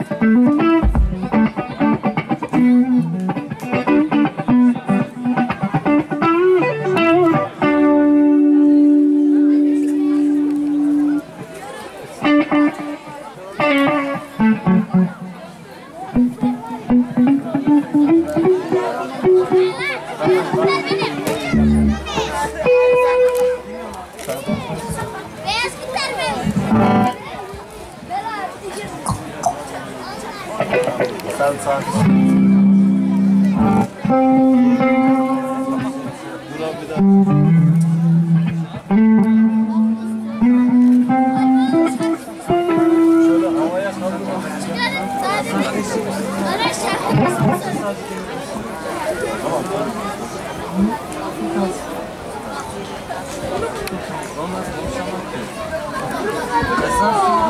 Mm-hmm. Sen sakin. Şöyle havaya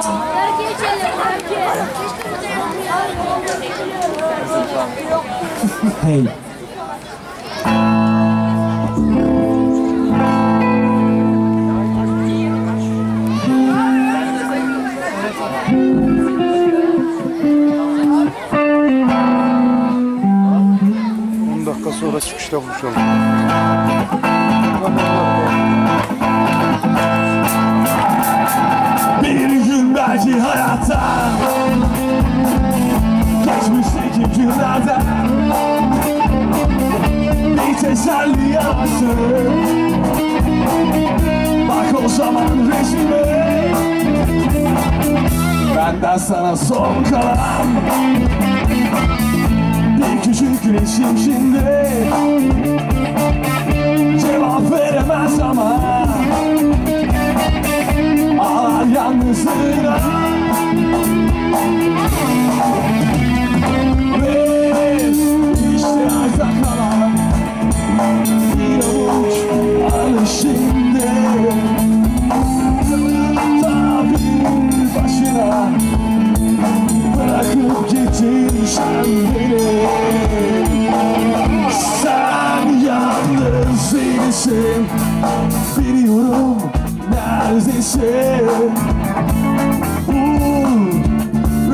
Hey. Dakika sonra çıkışta buluşalım. Bir gün belki hayata. Geçmişteki günlerden Bir teselli yansın Bak o zaman resmime Benden sana son kalan. Bir küçük resim şimdi sen beni Sen yalnız değilsin. Biliyorum neredesin. Bu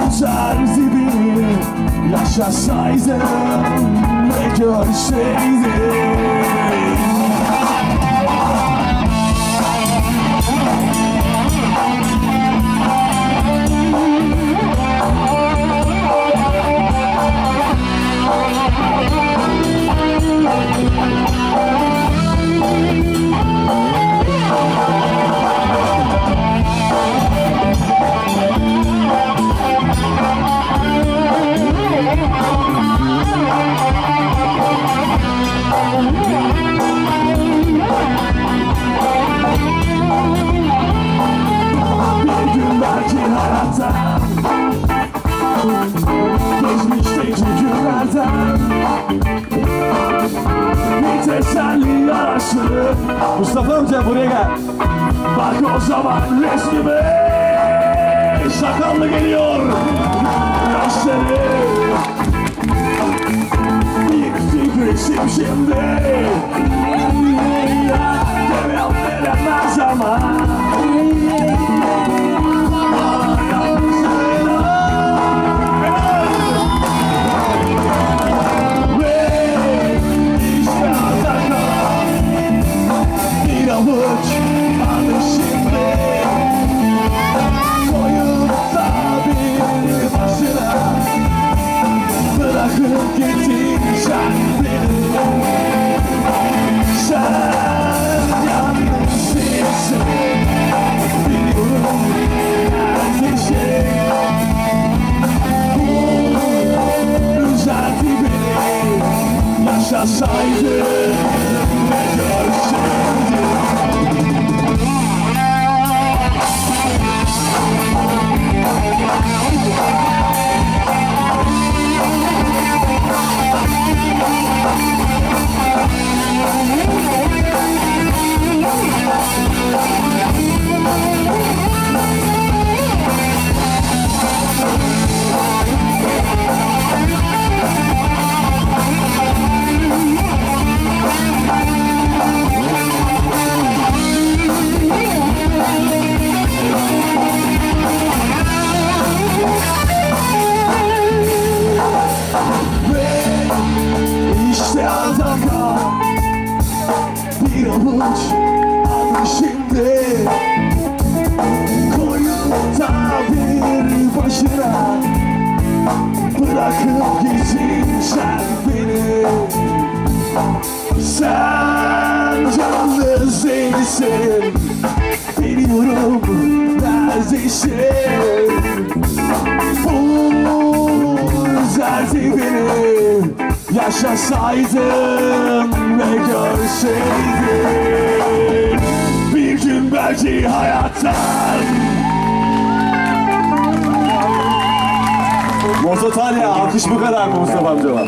rüzgar zibini Yaşasaydım ve görseydim Bir teselli araştırıp Mustafa amca buraya gel. Bak o zaman resmime. Sakallı geliyor. Yaşları. Bir resim şimdi. Cevap veremez ama şimdi Koyunda bir başına Bırakıp gideceksen beni. Sen yalnız değilsin Biliyorum neredesin? Bu beni Yaşasaydım ve görseydin Bir gün belki hayattan Mozotalya alkış bu kadar mı Mustafa amcama?